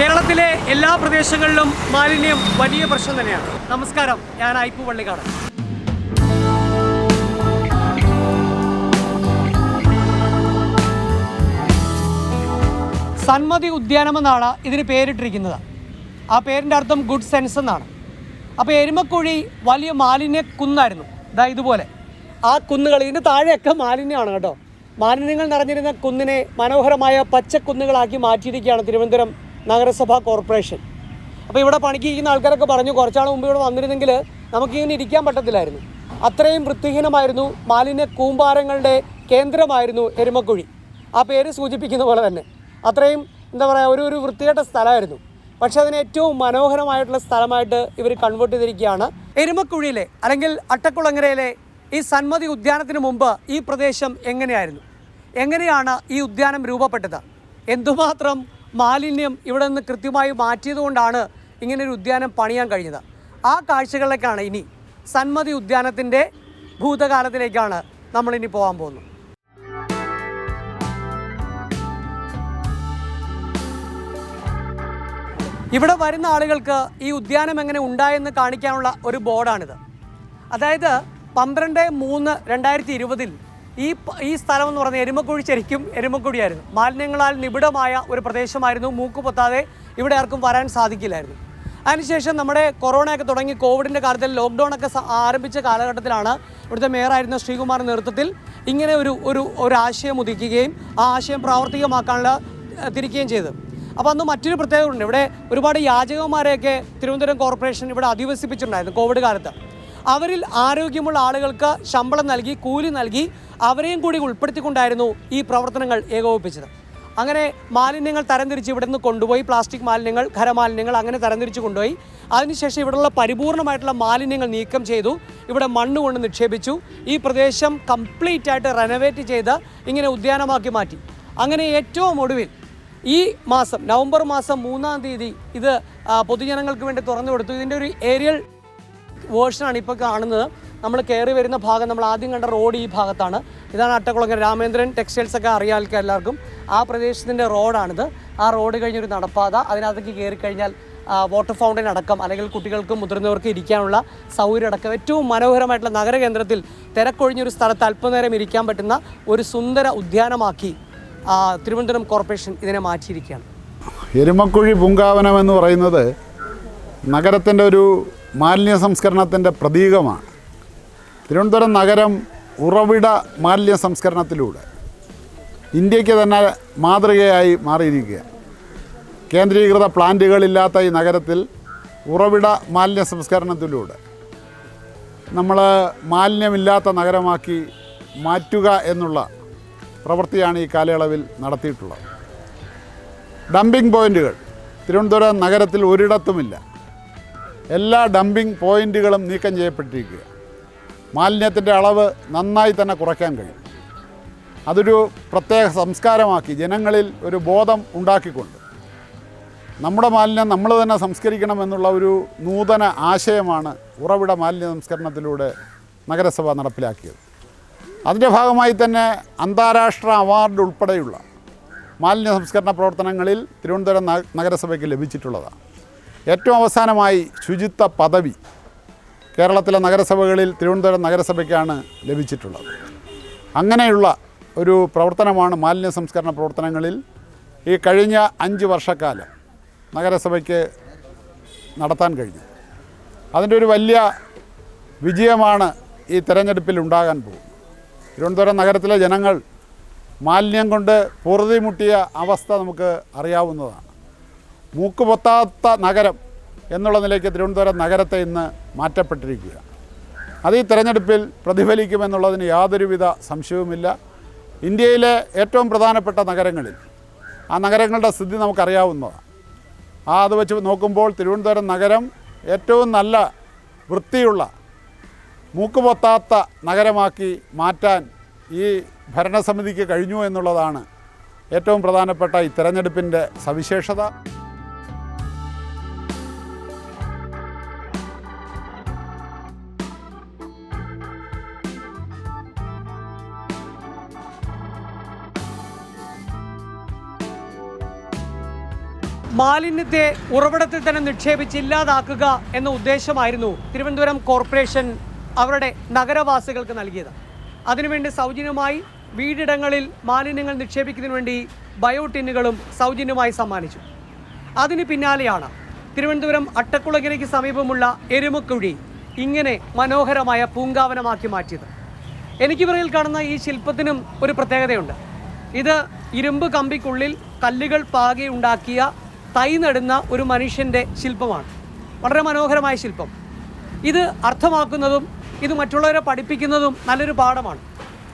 കേരളത്തിലെ എല്ലാ പ്രദേശങ്ങളിലും മാലിന്യം വലിയ പ്രശ്നം തന്നെയാണ്. നമസ്കാരം ഞാൻ ഐപ്പു പള്ളിക്കാട് സന്മതി ഉദ്യാനം എന്നാണ് ഇതിന് പേരിട്ടിരിക്കുന്നത്. ആ പേരിന്റെ അർത്ഥം ഗുഡ് സെൻസ് എന്നാണ്. അപ്പോൾ എരുമക്കുഴി വലിയ മാലിന്യ കുന്നായിരുന്നു. ഇതാ ഇതുപോലെ. ആ കുന്നുകൾ ഇതിന് താഴെയൊക്കെ മാലിന്യമാണ് കേട്ടോ. മാലിന്യങ്ങൾ നിറഞ്ഞിരുന്ന കുന്നിനെ മനോഹരമായ പച്ചക്കുന്നുകളാക്കി മാറ്റിയിരിക്കുകയാണ് തിരുവനന്തപുരം നഗരസഭാ കോർപ്പറേഷൻ. അപ്പോൾ ഇവിടെ പണിക്ക് ഇരിക്കുന്ന ആൾക്കാരൊക്കെ പറഞ്ഞു കുറച്ചാൾ മുമ്പ് ഇവിടെ വന്നിരുന്നെങ്കിൽ നമുക്കിങ്ങനെ ഇരിക്കാൻ പറ്റത്തില്ലായിരുന്നു. അത്രയും വൃത്തിഹീനമായിരുന്നു മാലിന്യ കൂമ്പാരങ്ങളുടെ കേന്ദ്രമായിരുന്നു എരുമക്കുഴി. ആ പേര് സൂചിപ്പിക്കുന്ന പോലെ തന്നെ. അത്രയും എന്താ പറയുക ഒരു ഒരു വൃത്തികെട്ട സ്ഥലമായിരുന്നു. പക്ഷേ അതിന് ഏറ്റവും മനോഹരമായിട്ടുള്ള സ്ഥലമായിട്ട് ഇവർ കൺവേർട്ട് ചെയ്തിരിക്കുകയാണ്. എരുമക്കുഴിയിലെ അല്ലെങ്കിൽ അട്ടക്കുളങ്ങരയിലെ ഈ സന്മതി ഉദ്യാനത്തിന് മുമ്പ് ഈ പ്രദേശം എങ്ങനെയായിരുന്നു? എങ്ങനെയാണ് ഈ ഉദ്യാനം രൂപപ്പെട്ടത്? എന്തുമാത്രം മാലിന്യം ഇവിടെ നിന്ന് കൃത്യമായി മാറ്റിയതുകൊണ്ടാണ് ഇങ്ങനെ ഒരു ഉദ്യാനം പണിയാൻ കഴിഞ്ഞത്. ആ കാഴ്ചകളിലേക്കാണ് ഇനി സന്മതി ഉദ്യാനത്തിന്റെ ഭൂതകാലത്തിലേക്കാണ് നമ്മളിനി പോകാൻ പോകുന്നത്. ഇവിടെ വരുന്ന ആളുകൾക്ക് ഈ ഉദ്യാനം എങ്ങനെ ഉണ്ടായെന്ന് കാണിക്കാനുള്ള ഒരു ബോർഡാണിത്. അതായത് പന്ത്രണ്ട് മൂന്ന് രണ്ടായിരത്തി ഇരുപതിൽ ഈ ഈ സ്ഥലം എന്ന് പറഞ്ഞാൽ എരുമക്കുഴി ശരിക്കും എരുമക്കുഴിയായിരുന്നു. മാലിന്യങ്ങളാൽ നിബിഡമായ ഒരു പ്രദേശമായിരുന്നു. മൂക്ക് പൊത്താതെ ഇവിടെ ആർക്കും വരാൻ സാധിക്കില്ലായിരുന്നു. അതിനുശേഷം നമ്മുടെ കൊറോണയൊക്കെ തുടങ്ങി കോവിഡിന്റെ കാലത്തിൽ ലോക്ക്ഡൗൺ ഒക്കെ ആരംഭിച്ച കാലഘട്ടത്തിലാണ് ഇവിടുത്തെ മേയറായിരുന്ന ശ്രീകുമാർ നേതൃത്വത്തിൽ ഇങ്ങനെ ഒരു ഒരു ഒരു ആശയം ഉദിക്കുകയും ആ ആശയം പ്രാവർത്തികമാക്കാനുള്ള തിരിക്കുകയും ചെയ്തത്. അപ്പോൾ അന്ന് മറ്റൊരു പ്രത്യേകത ഉണ്ട് ഇവിടെ ഒരുപാട് യാചകന്മാരെയൊക്കെ തിരുവനന്തപുരം കോർപ്പറേഷൻ ഇവിടെ അധിവസിപ്പിച്ചിട്ടുണ്ടായിരുന്നു കോവിഡ് കാലത്ത്. അവരിൽ ആരോഗ്യമുള്ള ആളുകൾക്ക് ശമ്പളം നൽകി കൂലി നൽകി അവരെയും കൂടി ഉൾപ്പെടുത്തിക്കൊണ്ടായിരുന്നു ഈ പ്രവർത്തനങ്ങൾ ഏകോപിപ്പിച്ചത്. അങ്ങനെ മാലിന്യങ്ങൾ തരംതിരിച്ച് ഇവിടെ നിന്ന് കൊണ്ടുപോയി പ്ലാസ്റ്റിക് മാലിന്യങ്ങൾ ഖരമാലിന്യങ്ങൾ അങ്ങനെ തരംതിരിച്ച് കൊണ്ടുപോയി. അതിനുശേഷം ഇവിടെയുള്ള പരിപൂർണമായിട്ടുള്ള മാലിന്യങ്ങൾ നീക്കം ചെയ്തു ഇവിടെ മണ്ണ് കൊണ്ട് നിക്ഷേപിച്ചു ഈ പ്രദേശം കംപ്ലീറ്റ് ആയിട്ട് റെനോവേറ്റ് ചെയ്ത് ഇങ്ങനെ ഉദ്യാനമാക്കി മാറ്റി. അങ്ങനെ ഏറ്റവും ഒടുവിൽ ഈ മാസം നവംബർ മാസം മൂന്നാം തീയതി ഇത് പൊതുജനങ്ങൾക്ക് വേണ്ടി തുറന്നു കൊടുത്തു. ഇതിന്റെ ഒരു ഏരിയൽ വേർഷനാണ് ഇപ്പോൾ കാണുന്നത്. നമ്മൾ കയറി വരുന്ന ഭാഗം നമ്മൾ ആദ്യം കണ്ട റോഡ് ഈ ഭാഗത്താണ്. ഇതാണ് അട്ടക്കുളങ്ങര. രാമേന്ദ്രൻ ടെക്സ്റ്റൈൽസ് ഒക്കെ അറിയാം എല്ലാവർക്കും ആ പ്രദേശത്തിന്റെ റോഡാണിത് ആ റോഡ് കഴിഞ്ഞൊരു നടപ്പാത. അതിനകത്തേക്ക് കയറി കഴിഞ്ഞാൽ വാട്ടർ ഫൗണ്ടൻ അടക്കം അല്ലെങ്കിൽ കുട്ടികൾക്കും മുതിർന്നവർക്കും ഇരിക്കാനുള്ള സൗകര്യം അടക്കം. ഏറ്റവും മനോഹരമായിട്ടുള്ള നഗരകേന്ദ്രത്തിൽ തിരക്കൊഴിഞ്ഞൊരു സ്ഥലത്ത് അല്പനേരം ഇരിക്കാൻ പറ്റുന്ന ഒരു സുന്ദര ഉദ്യാനമാക്കി തിരുവനന്തപുരം കോർപ്പറേഷൻ ഇതിനെ മാറ്റിയിരിക്കുകയാണ്. എരുമക്കുഴി പൂങ്കാവനം എന്ന് പറയുന്നത് നഗരത്തിന്റെ ഒരു മാലിന്യ സംസ്കരണത്തിന്റെ പ്രതീകമാണ്. തിരുവനന്തപുരം നഗരം ഉറവിട മാലിന്യ സംസ്കരണത്തിലൂടെ ഇന്ത്യയ്ക്ക് തന്നെ മാതൃകയായി മാറിയിരിക്കുക കേന്ദ്രീകൃത പ്ലാന്റുകളില്ലാത്ത ഈ നഗരത്തിൽ ഉറവിട മാലിന്യ സംസ്കരണത്തിലൂടെ നമ്മൾ മാലിന്യമില്ലാത്ത നഗരമാക്കി മാറ്റുക എന്നുള്ള പ്രവൃത്തിയാണ് ഈ കാലയളവിൽ നടത്തിയിട്ടുള്ളത്. ഡംപിംഗ് പോയിന്റുകൾ തിരുവനന്തപുരം നഗരത്തിൽ ഒരിടത്തുമില്ല. എല്ലാ ഡംപിംഗ് പോയിന്റുകളും നീക്കം ചെയ്യപ്പെട്ടിരിക്കുക മാലിന്യത്തിന്റെ അളവ് നന്നായി തന്നെ കുറയ്ക്കാൻ കഴിയും. അതൊരു പ്രത്യേക സംസ്കാരമാക്കി ജനങ്ങളിൽ ഒരു ബോധം ഉണ്ടാക്കിക്കൊണ്ട്. നമ്മുടെ മാലിന്യം നമ്മൾ തന്നെ സംസ്കരിക്കണമെന്നുള്ള ഒരു നൂതന ആശയമാണ് ഉറവിട മാലിന്യ സംസ്കരണത്തിലൂടെ നഗരസഭ നടപ്പിലാക്കിയത്. അതിന്റെ ഭാഗമായി തന്നെ അന്താരാഷ്ട്ര അവാർഡ് ഉൾപ്പെടെയുള്ള മാലിന്യ സംസ്കരണ പ്രവർത്തനങ്ങളിൽ തിരുവനന്തപുരം നഗരസഭയ്ക്ക് ലഭിച്ചിട്ടുള്ളതാണ്. ഏറ്റവും അവസാനമായി ശുചിത്വ പദവി കേരളത്തിലെ നഗരസഭകളിൽ തിരുവനന്തപുരം നഗരസഭയ്ക്കാണ് ലഭിച്ചിട്ടുള്ളത്. അങ്ങനെയുള്ള ഒരു പ്രവർത്തനമാണ് മാലിന്യ സംസ്കരണ പ്രവർത്തനങ്ങളിൽ ഈ കഴിഞ്ഞ അഞ്ച് വർഷക്കാലം നഗരസഭയ്ക്ക് നടത്താൻ കഴിഞ്ഞു അതിന്റെ ഒരു വലിയ വിജയമാണ് ഈ തെരഞ്ഞെടുപ്പിൽ ഉണ്ടാകാൻ പോകുന്നത്. തിരുവനന്തപുരം നഗരത്തിലെ ജനങ്ങൾ മാലിന്യം കൊണ്ട് പൊറുതിമുട്ടിയ അവസ്ഥ നമുക്ക് അറിയാവുന്നതാണ്. മൂക്ക് പൊത്താത്ത നഗരം എന്നുള്ള നിലയ്ക്ക് തിരുവനന്തപുരം നഗരത്തെ ഇന്ന് മാറ്റപ്പെട്ടിരിക്കുക. അത് ഈ തെരഞ്ഞെടുപ്പിൽ പ്രതിഫലിക്കുമെന്നുള്ളതിന് യാതൊരുവിധ സംശയവുമില്ല. ഇന്ത്യയിലെ ഏറ്റവും പ്രധാനപ്പെട്ട നഗരങ്ങളിൽ ആ നഗരങ്ങളുടെ സ്ഥിതി നമുക്കറിയാവുന്നതാണ്. ആ അത് വെച്ച് നോക്കുമ്പോൾ തിരുവനന്തപുരം നഗരം ഏറ്റവും നല്ല വൃത്തിയുള്ള മൂക്കുപൊത്താത്ത നഗരമാക്കി മാറ്റാൻ ഈ ഭരണസമിതിക്ക് കഴിഞ്ഞു എന്നുള്ളതാണ് ഏറ്റവും പ്രധാനപ്പെട്ട ഈ തെരഞ്ഞെടുപ്പിന്റെ സവിശേഷത. മാലിന്യത്തെ ഉറവിടത്തിൽ തന്നെ നിക്ഷേപിച്ച് ഇല്ലാതാക്കുക എന്ന ഉദ്ദേശമായിരുന്നു തിരുവനന്തപുരം കോർപ്പറേഷൻ അവരുടെ നഗരവാസികൾക്ക് നൽകിയത്. അതിനുവേണ്ടി സൗജന്യമായി വീടിടങ്ങളിൽ മാലിന്യങ്ങൾ നിക്ഷേപിക്കുന്നതിന് വേണ്ടി ബയോ ടിന്നുകളും സൗജന്യമായി സമ്മാനിച്ചു. അതിന് പിന്നാലെയാണ് തിരുവനന്തപുരം അട്ടക്കുളങ്ങരയ്ക്ക് സമീപമുള്ള എരുമക്കുഴി ഇങ്ങനെ മനോഹരമായ പൂങ്കാവനമാക്കി മാറ്റിയത്. എനിക്ക് പിറകിൽ കാണുന്ന ഈ ശില്പത്തിനും ഒരു പ്രത്യേകതയുണ്ട്. ഇത് ഇരുമ്പ് കമ്പിക്കുള്ളിൽ കല്ലുകൾ പാകി ഉണ്ടാക്കിയ തൈ നടുന്ന ഒരു മനുഷ്യന്റെ ശില്പമാണ്. വളരെ മനോഹരമായ ശില്പം. ഇത് അർത്ഥമാക്കുന്നതും ഇത് മറ്റുള്ളവരെ പഠിപ്പിക്കുന്നതും നല്ലൊരു പാഠമാണ്.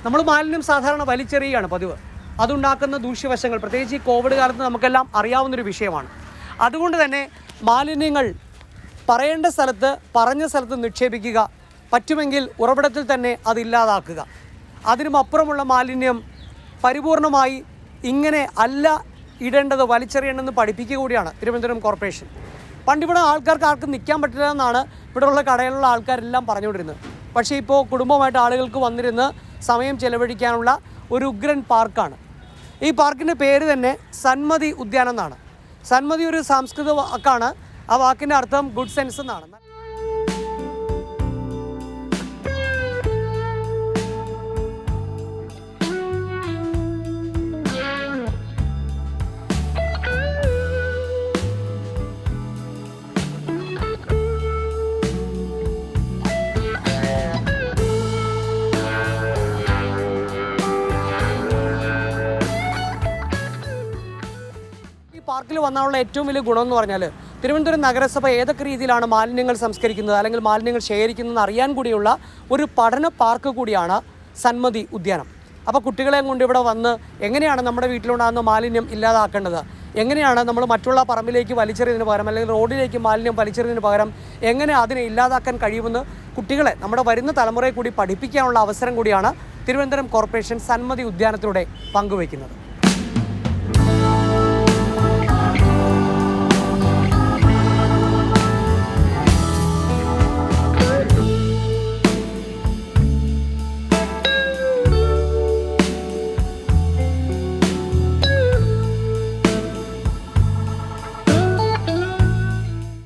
നമ്മൾ മാലിന്യം സാധാരണ വലിച്ചെറിയുകയാണ് പതിവ്. അതുണ്ടാക്കുന്ന ദൂഷ്യവശങ്ങൾ പ്രത്യേകിച്ച് ഈ കോവിഡ് കാലത്ത് നമുക്കെല്ലാം അറിയാവുന്നൊരു വിഷയമാണ്. അതുകൊണ്ട് തന്നെ മാലിന്യങ്ങൾ പറയേണ്ട സ്ഥലത്ത് പറഞ്ഞ സ്ഥലത്ത് നിക്ഷേപിക്കുക പറ്റുമെങ്കിൽ ഉറവിടത്തിൽ തന്നെ അത് ഇല്ലാതാക്കുക. അതിനും അപ്പുറമുള്ള മാലിന്യം പരിപൂർണമായി ഇങ്ങനെ അല്ല ഇടേണ്ടത് വലിച്ചെറിയേണ്ടതെന്ന് പഠിപ്പിക്കുക കൂടിയാണ് തിരുവനന്തപുരം കോർപ്പറേഷൻ. പണ്ടിവിടെ ആൾക്കാർക്ക് ആർക്കും നിൽക്കാൻ പറ്റില്ല എന്നാണ് ഇവിടെയുള്ള കടയിലുള്ള ആൾക്കാരെല്ലാം പറഞ്ഞുകൊണ്ടിരുന്നത്. പക്ഷേ ഇപ്പോൾ കുടുംബമായിട്ട് ആളുകൾക്ക് വന്നിരുന്ന് സമയം ചെലവഴിക്കാനുള്ള ഒരു ഉഗ്രൻ പാർക്കാണ്. ഈ പാർക്കിന്റെ പേര് തന്നെ സന്മതി ഉദ്യാനം എന്നാണ്. സന്മതി ഒരു സംസ്കൃത വാക്കാണ്. ആ വാക്കിന്റെ അർത്ഥം ഗുഡ് സെൻസ് എന്നാണ്. വന്നാലുള്ള ഏറ്റവും വലിയ ഗുണം എന്ന് പറഞ്ഞാൽ തിരുവനന്തപുരം നഗരസഭ ഏതൊക്കെ രീതിയിലാണ് മാലിന്യങ്ങൾ സംസ്കരിക്കുന്നത് അല്ലെങ്കിൽ മാലിന്യങ്ങൾ ശേഖരിക്കുന്നതെന്ന് അറിയാൻ കൂടിയുള്ള ഒരു പഠന പാർക്ക് കൂടിയാണ് സന്മതി ഉദ്യാനം. അപ്പോൾ കുട്ടികളെ കൊണ്ട് ഇവിടെ വന്ന് എങ്ങനെയാണ് നമ്മുടെ വീട്ടിലുണ്ടാകുന്ന മാലിന്യം ഇല്ലാതാക്കേണ്ടത്? എങ്ങനെയാണ് നമ്മൾ മറ്റുള്ള പറമ്പിലേക്ക് വലിച്ചെറിയതിന് പകരം അല്ലെങ്കിൽ റോഡിലേക്ക് മാലിന്യം വലിച്ചെറിയതിന് പകരം എങ്ങനെ അതിനെ ഇല്ലാതാക്കാൻ കഴിയുമെന്ന് കുട്ടികളെ നമ്മുടെ വരുന്ന തലമുറയെ കൂടി പഠിപ്പിക്കാനുള്ള അവസരം കൂടിയാണ് തിരുവനന്തപുരം കോർപ്പറേഷൻ സന്മതി ഉദ്യാനത്തിലൂടെ പങ്കുവയ്ക്കുന്നത്.